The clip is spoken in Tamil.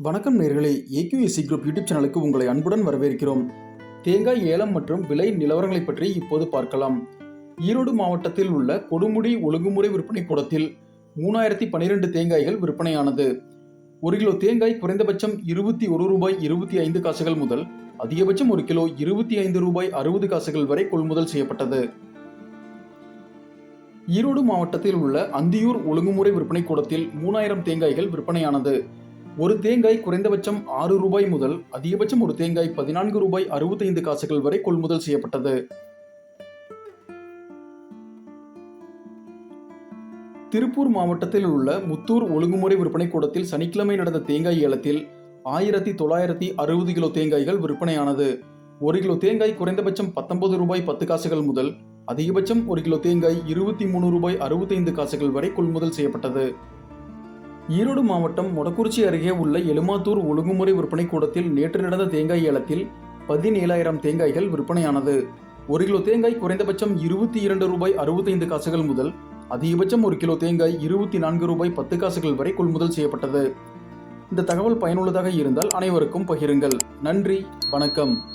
வணக்கம் நேர்களே. ஏக்யூஎஸ்சி குரூப் யூடியூப் சேனலுக்கு உங்களை அன்புடன் வரவேற்கிறோம். தேங்காய் ஏலம் மற்றும் விலை நிலவரங்களை பற்றி இப்போது பார்க்கலாம். ஈரோடு மாவட்டத்தில் உள்ள கொடுமுடி ஒழுங்குமுறை விற்பனை கூடத்தில் மூணாயிரத்தி பன்னிரெண்டு தேங்காய்கள் விற்பனையானது. ஒரு கிலோ தேங்காய் குறைந்தபட்சம் இருபத்தி ஒரு ரூபாய் இருபத்தி ஐந்து காசுகள் முதல் அதிகபட்சம் ஒரு கிலோ இருபத்தி ஐந்து ரூபாய் அறுபது காசுகள் வரை கொள்முதல் செய்யப்பட்டது. ஈரோடு மாவட்டத்தில் உள்ள அந்தியூர் ஒழுங்குமுறை விற்பனை கூடத்தில் மூணாயிரம் தேங்காய்கள் விற்பனையானது. ஒரு தேங்காய் குறைந்தபட்சம் ஆறு ரூபாய் முதல் அதிகபட்சம் ஒரு தேங்காய் பதினான்கு ரூபாய் அறுபத்தைந்து காசுகள் வரை கொள்முதல் செய்யப்பட்டது. திருப்பூர் மாவட்டத்தில் உள்ள முத்தூர் ஒழுங்குமுறை விற்பனை கூடத்தில் சனிக்கிழமை நடந்த தேங்காய் ஏலத்தில் ஆயிரத்தி தொள்ளாயிரத்தி அறுபது கிலோ தேங்காய்கள் விற்பனையானது. ஒரு கிலோ தேங்காய் குறைந்தபட்சம் பத்தொன்பது ரூபாய் பத்து காசுகள் முதல் அதிகபட்சம் ஒரு கிலோ தேங்காய் இருபத்தி மூணு ரூபாய் அறுபத்தைந்து காசுகள் வரை கொள்முதல் செய்யப்பட்டது. ஈரோடு மாவட்டம் மொடக்குறிச்சி அருகே உள்ள எலுமாத்தூர் ஒழுங்குமுறை விற்பனை கூடத்தில் நேற்று நடந்த தேங்காய் ஏலத்தில் பதினேழாயிரம் தேங்காய்கள் விற்பனையானது. ஒரு கிலோ தேங்காய் குறைந்தபட்சம் இருபத்தி இரண்டு ரூபாய் அறுபத்தைந்து காசுகள் முதல் அதிகபட்சம் ஒரு கிலோ தேங்காய் இருபத்தி நான்கு ரூபாய் பத்து காசுகள் வரை கொள்முதல் செய்யப்பட்டது. இந்த தகவல் பயனுள்ளதாக இருந்தால் அனைவருக்கும் பகிருங்கள். நன்றி வணக்கம்.